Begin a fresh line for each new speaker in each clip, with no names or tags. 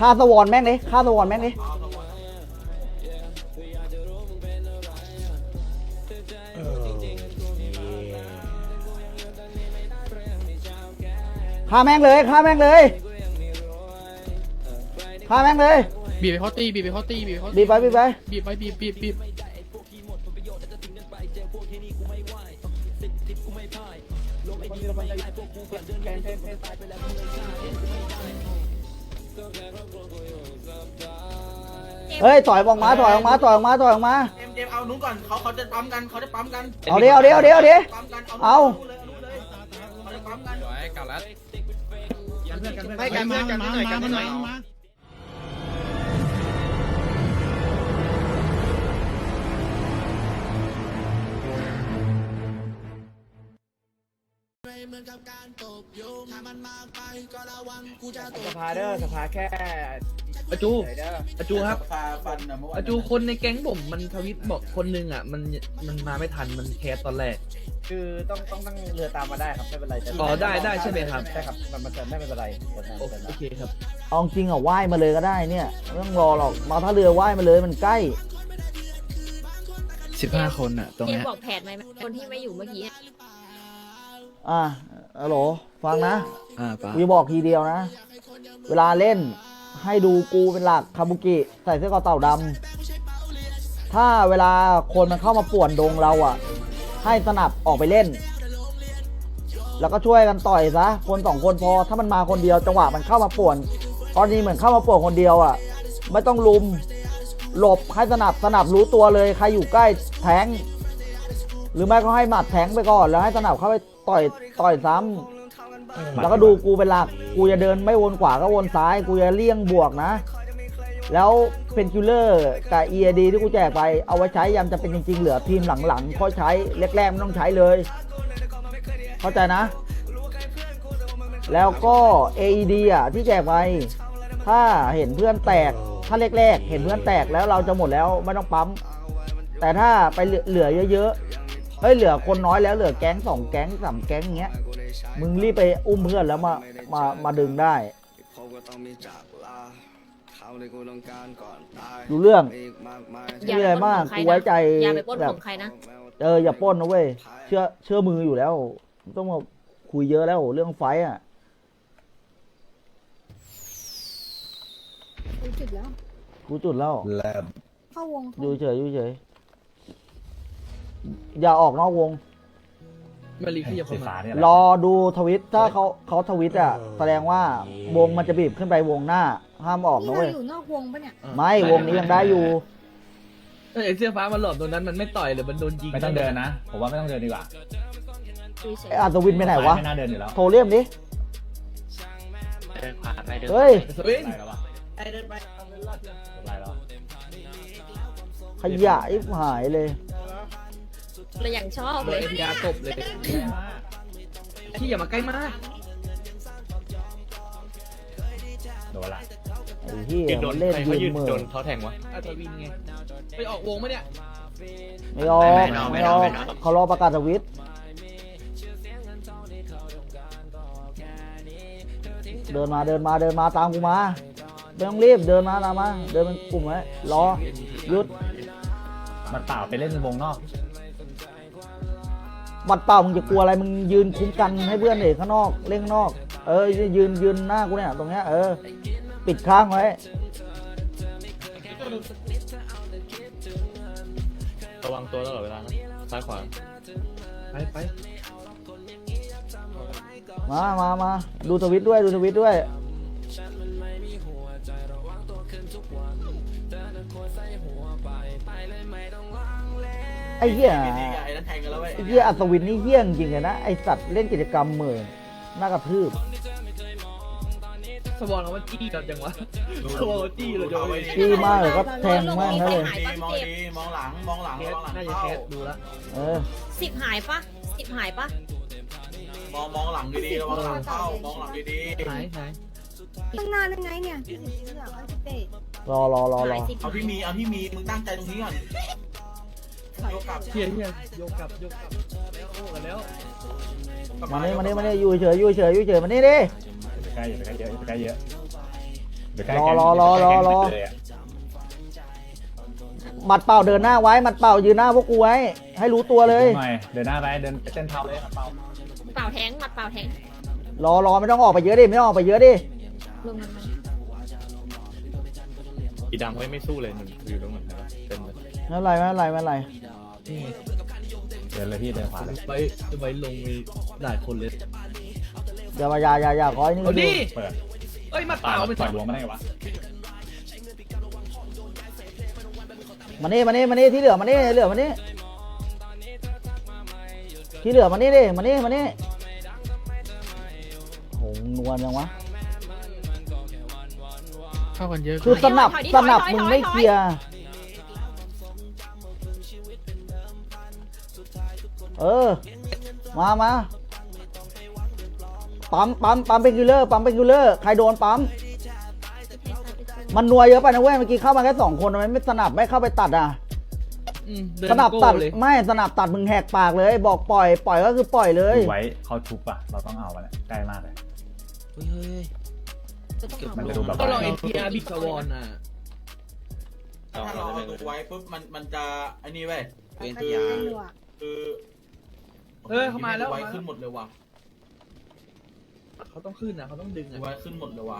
ฆ่าสวอนแม่งเลยฆ่าสวอนแม่งเลยฆ่าแม่งเลยฆ่าแม่งเลยฆ่าแม่งเลย
บีบไปเขาตีบีบไปเขาตีบีบไปเขา
บีบไปบีบไป
บีบไปบีบบีบบีบ
เฮ้ยต่อยออกมาต่อยออกมาต่อยออกมาต่อยออกมา
เจมส์เจมส์เอานู้นก่อนเขาเขาจะปั๊มกันเขาจะปั๊มกัน
เอาเดี๋ยวเอาเดี๋ยวเอาเดี๋ยวเอาเดี๋ยว
ปั๊มกัน
เอา
เลยเอานู้นเลยเขาจะปั๊มกัน
สวยกาลัด
ให้กันเพื่อนกันหน่อยกันหน่อย
สภาเด้อสภาแค่
อาจูอาจูครับ
ฟาฟันนะเมื่อวาน
อาจูคนในแก๊งผมมันทวิตบอกคนหนึงอะมันมันมาไม่ทันมันแคสตอนแรก
คือต้องต้องตั้งเรือตามมาได้ครับไม่เป็นไรจะ
อ๋อได้ได้ใช่ไหมครับ
ใช่ครับมันมันจะไม่เป็นไรกดนะ
โอก
ดนะ
โอเคครับ
เอาจริงอะว่ายมาเลยก็ได้เนี่ยไม่ต้องรอหรอกมาท่าเรือว่ายมาเลยมันใกล้
สิบห้าคนอะตรง
เจม
เนี้ย
บอกแผนไหมคนที่ไม่อยู่เมื่อกี้อะ
อะ ฮัลโหลฟังนะ
อ่าปะ
กูจะบอกทีเดียวนะ เวลาเล่นให้ดูกูเป็นหลักคาบุกิใส่เสื้อกอเต่าดำถ้าเวลาคนมันเข้ามาป่วนดงเราอะ ให้สนับออกไปเล่น แล้วก็ช่วยกันต่อยซะคนสองคนพอถ้ามันมาคนเดียวจังหวะมันเข้ามาป่วนตอนนี้เหมือนเข้ามาป่วนคนเดียวอะ ไม่ต้องลุมหลบให้สนับสนับรู้ตัวเลยใครอยู่ใกล้แทงหรือไม่ก็ให้หมัดแทงไปก่อนแล้วให้สนับเข้าไป ต่อยต่อยซ้ำแล้วก็ดูกูเป็นหลัก กูจะเดินไม่วนขวาก็วนซ้าย กูจะเลี่ยงบวกนะ แล้วเป็นคิลเลอร์กับ EAD ที่กูแจกไป เอาไว้ใช้ยามจะเป็นจริง ๆ เหลือทีมหลังๆค่อยใช้แรกๆไม่ต้องใช้เลย เข้าใจนะ แล้วก็ AED อะที่แจกไป ถ้าเห็นเพื่อนแตก ถ้าแรกๆ เห็นเพื่อนแตกแล้วเราจะหมดแล้วไม่ต้องปั๊ม แต่ถ้าไปเหลือเหลือเยอะๆ เฮ้ยเหลือคนน้อยแล้วเหลือแก๊งสองแก๊งสามแก๊งอย่างเงี้ย มึงรีบไปอุ้มเพื่อนแล้วมา มา มาดึงได้ดูเรื่อง
อย่า
ไม่
ไป
อะไร
ปล้น
มาก
ของใคร
กูไว้
นะ
ใจ
อย่าไปปล้น
แบบ
ของใครนะ
เอออย่าปล้นนะเว้ยเชื่อเชื่อมืออยู่แล้วไม่ต้องมาคุยเยอะแล้วเรื่องไฟท์อะ
รู้จุดแล้ว
กูจุดแล้ว
เข้าวง
อยู่เฉยอยู่เฉย อย่าออกนอกวง
มารีขยับเข้ามาร
อดูทวิตถ้าเขาเขาทวิตอะ แสดงว่าวงมันจะบีบขึ้นไปวงหน้า ห้ามออก
นี่
นะ
เรา
เว้ย
อยู่นอกวงปะเนี่ย
ไม่วงนี้ยังได้อยู่
เอ้ยไอ้เสื้อฟ้ามันหลบตรงนั้นมันไม่ต่อยหรือมันโดนยิง
ไม่ต้องเดินนะ ผมว่าไม่ต้องเดินดีกว่า
ดูเฉย
ไอ้อัศวินไปไหนวะ
ไม่น่าเดินอยู่แล้ว
โทรเรียกดิเฮ้ย
เฮ้ย
ไรแล้ววะ
ไอ้เดินไป
ไรแล้ววะ
ขยะอิบหายเลย
เราอย่างชอบ
โด
เล
น
ย
เอ็นยาตบเลยที่อย่ามาใกล้มาก
โดนละ
ไอ้ที่มันเล่นยืนมือ
เขาแทงวะ
อัศวินไง ไปออกวงไหมเนี่ย
ไม่ออกไม่ออกเขารอประกาศทวิตเดินมาเดินมาเดินมาตามกูมาไม่ต้องรีบเดินมาตามมา เดินเป็นกลุ่มไว้รอหยุด
มันเปล่าไปเล่นในวงนอก
บัดเปล่ามึงจะกลัวอะไรมึงยืนคุ้มกันให้เพื่อนเอกข้างนอกเล่นข้างนอก เออยืนยืนหน้ากูเนี่ยตรงเนี้ยเออ ปิดข้างไว้
ระวังตัวตลอดเวลานะซ้ายขวา
ไปไป
มามามาดูทวิตด้วยดูทวิตด้วยไอ้ เหี้ย
ไอ้นั่นแทงกันแล้วเว้ย
ไอ้เหี้ยอัศวินนี่เหี้ยจริงๆเลยนะไอ้สัตว์เล่นกิจกรรมเหมือน่ากระทืบ
สวอนเอาว่าจี้กับจังวะเขาบอกว่าจี้เลยจังวะ
จี้มากเลยก็แทงแม่งเลย
ดีมองดีมองหลังมองหลัง
แค
ม
ส
องหลัง
น่าจะ
เข้า
แคสดูละ
เออ
สิบหายปะสิบหายปะ
มองมองหลังดีๆระวังหลังเข้ามองหลังดี
หายหาย
ตั้งนานยังไงเนี่ยพี่สิบเสือกเอาพี่เต้
รอรอรอร
หา
อย
สิบ
ๆเอาที่มีเอาที่มีมึงตั้งใจตรงนี้ก่อนโยกกลับ
เฮียเฮียโยกกลับโยกกลับแล้วโอ้กันแล้ว
มานี่มานี่มานี่อยู่เฉยอยู่เฉยอยู่เฉยมานี่ดิ
อย่าไปใกล้อย่าไปใกล้เยอะอย่าไปใกล้เยอะเดี๋ยวใกล้
รอ
แก๊ง
รอรอรอรอ
เดี๋ยวใกล้แก๊งเลยะ
หมัดเปล่าเดินหน้าไว้หมัดเปล่ายืนหน้าพวกกูไว้ ให้รู้ตัวเลย
หน่อยเดินหน้าไปเดินไปเส้นเท้าเลยครับเปา
เป่าแทงหมัดเป่าแทง
รอรอไม่ต้องออกไปเยอะดิไม่ต้องออกไปเยอะดิ
รวมกันมัน
อีดำไม่ไม่สู้เลยหนึ่งอยู่ตรงไหนวะเต็มเลย
ไม่เป็นไรไม่เป็นไรไม่เป็นไร
เดินเลยพี่เดินขวาเลย
ไปไปลงมีหลายคนเลย
เดี๋ยวมาอย่าอย่าอย่าขอให้นี่
เอาดิ
เปิด
เอ้ยหมัด
ตา
เป่า
เรา
ไป
ปล่อย
ทำ
วงไม่ได้วะ
มานี่มานี่มานี่ที่เหลือมานี่เหลือมานี่ที่เหลือมานี่ดิมานี่มานี่โหนวลยังวะ
เข้ากันเยอะ
คือสนับสนับมึงไม่เคลียร์ เออ มามาปั๊มปั๊มปั๊มเป็นคิลเลอร์ปั๊มเป็นคิลเลอร์ใครโดนปั๊มมันนัวเยอะไปนะเว้ยเมื่อกี้เข้ามาแค่สองคนทำไมไม่สนับไม่เข้าไปตัดอะ
อืมเดิน
สนับ
โก้
ตัด
เลย
ไม่สนับตัดมึงแหกปากเลย บอกปล่อยปล่อยก็คือปล่อยเลย
ดูไว้เขาทุบอะเราต้องเอาอะเนี่ยใกล้มากเลย
จะต้องเอา
มันจะดูแบบ
ก็รอเอ็นพีอาร์บิ๊กสวอนอะ
ถ้าเราเอาตัวไว้ปุ๊บมันมันจะไอ้นี่เว้ย
ไป
คือ
เต้นดูอะ
คือ
เออเข้ามาแล้ว
ไว้ขึ้นหมดเลยว่ะ
เขาต้องขึ้นนะเขาต้องดึงอะ
ไว้ขึ้นหมดเลยว่ะ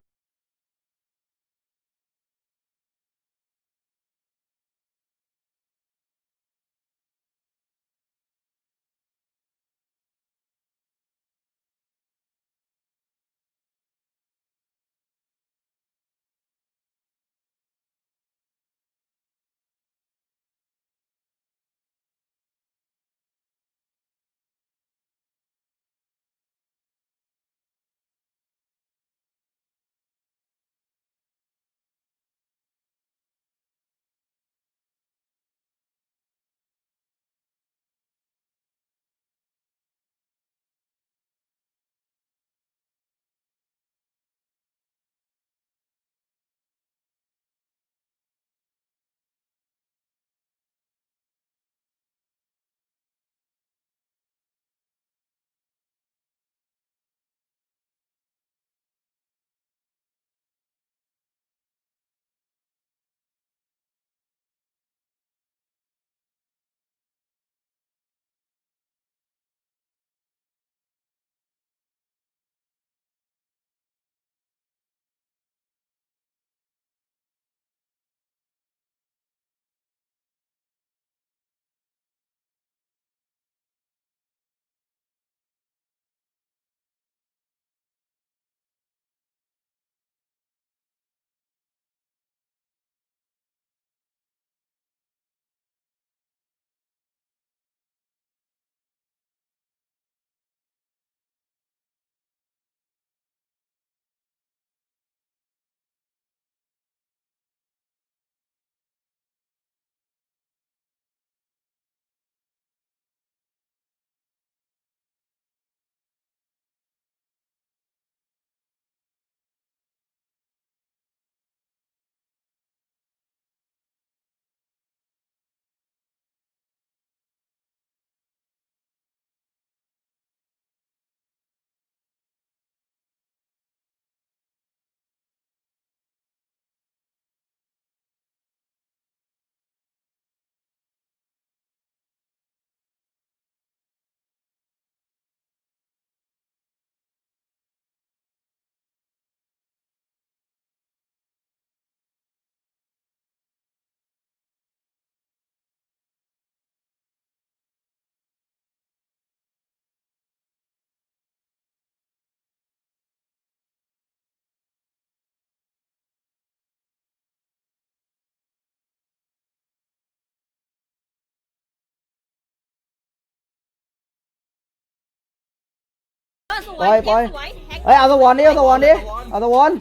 ปล่
ว
อยยปล่อย
สวยแท็ก
เฮ้ยเอาสวอนดิเอาสวอนดิเอาสวอน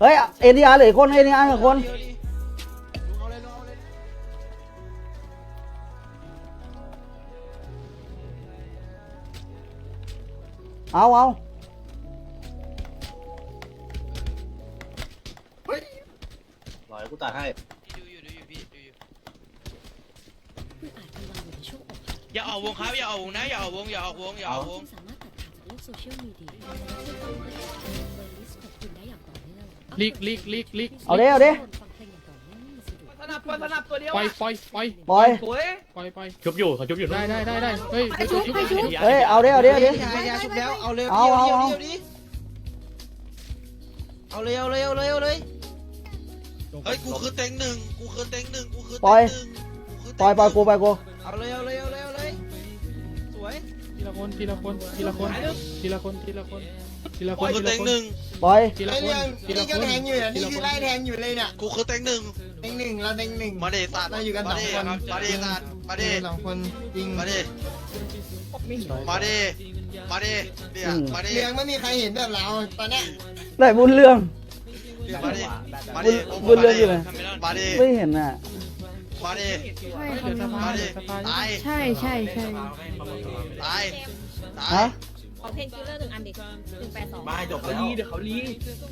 เฮ้ยเอ็นดีอาร์เหลืออกคนเอ็นดีอาร์เหลืออกคนเอาเอา
รอยกูตัดให้
อย่าออกวงครับอย่าออกวงนะอย่าออกวงอย่าออกวงอย่าออกวง
ส โลกโซเชียลมีเดียและเชื่อมต่อกับเบอร์ลิสต์ของคุณได้อย่างต่อเนื่อง
ลิกลิกลิกลิก
เอาเด้เอาเด้
สนับสนับตัวเดียว
ปล่อย
อะ
ปล่อยปล่อย
ปล่อย
สวย
ปล่อยปล่อยชุบอยู่เขาชุบอยู่ได้ได้ได้ได้เฮ้ย
ไปชุบไปชุบ
เฮ้ย เอาเด้เอาเด้เอาเด้
ยาชุบแล้ว เอาเลย
เอาเอาเอา
เอาเลยเอาเลยเอาเลยเอาเลยเฮ้ยกูคือเต็งหนึ่งกูคือเต็งหนึ่งกูคือ
ปล่อย
เต็งหนึ่งกูคือ
ปล่อยปล่อยกูไปกู
เอาเลยเอาเลยเอาเลยเอาเลยสวย
ที ละคนทีละคนทีละคนทีละคนทีละคนทีละค
กู
น
คือ
ทีละ
เต็ง
คน
หนึ่ง
ปล่อย
ทีละคนทีละคน
นี่คือไล่แทงอยู่เลยเนี่ยกูคือเต็งหนึ่ง
หนึ่งหนึ่งเราหนึ่งหนึ่ง
มาเดสัตว์
เราอยู่กันสองคน
มาเดสัตว์มาเด
สองคนจริง
มาเดมาเดมาเดเนี่ยมาเด
เรื่องไม่มีใครเห็นแบบเราตอนเนี้ย
ได้บุญเรื่อง
มาเดมา
บุ
เด
ญบุญเรื่องอยู่ไหน
มาเด
ไม่เห็นน่ะ
มาเด
ใช่
เดี๋ยวสภา
มาเด
เดี๋ยวสภา
ตาย
ใช่ใช่ใช่
ตาย ตา
ฮะ
ย
ขอเพนคิลเลอร์หนึ่งอันดิหนึ่งแปดสอง
มาจบ
เขา
แล้ว
ลีเดี๋ยวเขาลี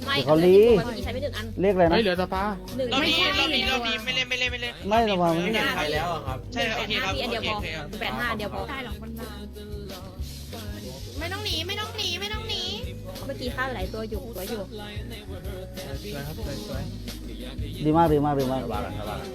ไม่
เดี๋ยวเขาลี
เมื่อกี้ใช้ไปหนึ่งอัน
เรียกอะไรนะ
เฮ้ยเหลือสภา
หนึ่ง
รอบ
ไม่
นี้
ใช่
รอบนี้รอบนี้ไม่เล่นไม่เล่นไม่เล่น
ไม่ระวัง
ไม่เห็นใครแล้วอะครับ
ใช่โอเคครับ
อันเดียวพอ
โอเคครับ
แปดห้าอันเดียวพอ
ได้หรอกมันนานไม่ต้องหนีไม่ต้องหนีไม่ต้องหนี
เมื่อกี้ค่าหลายตัวอยู่ตัวอยู่
สวยครับสวยสวย
ดีมากดีมากดีมาก
ว่ากันว่ากัน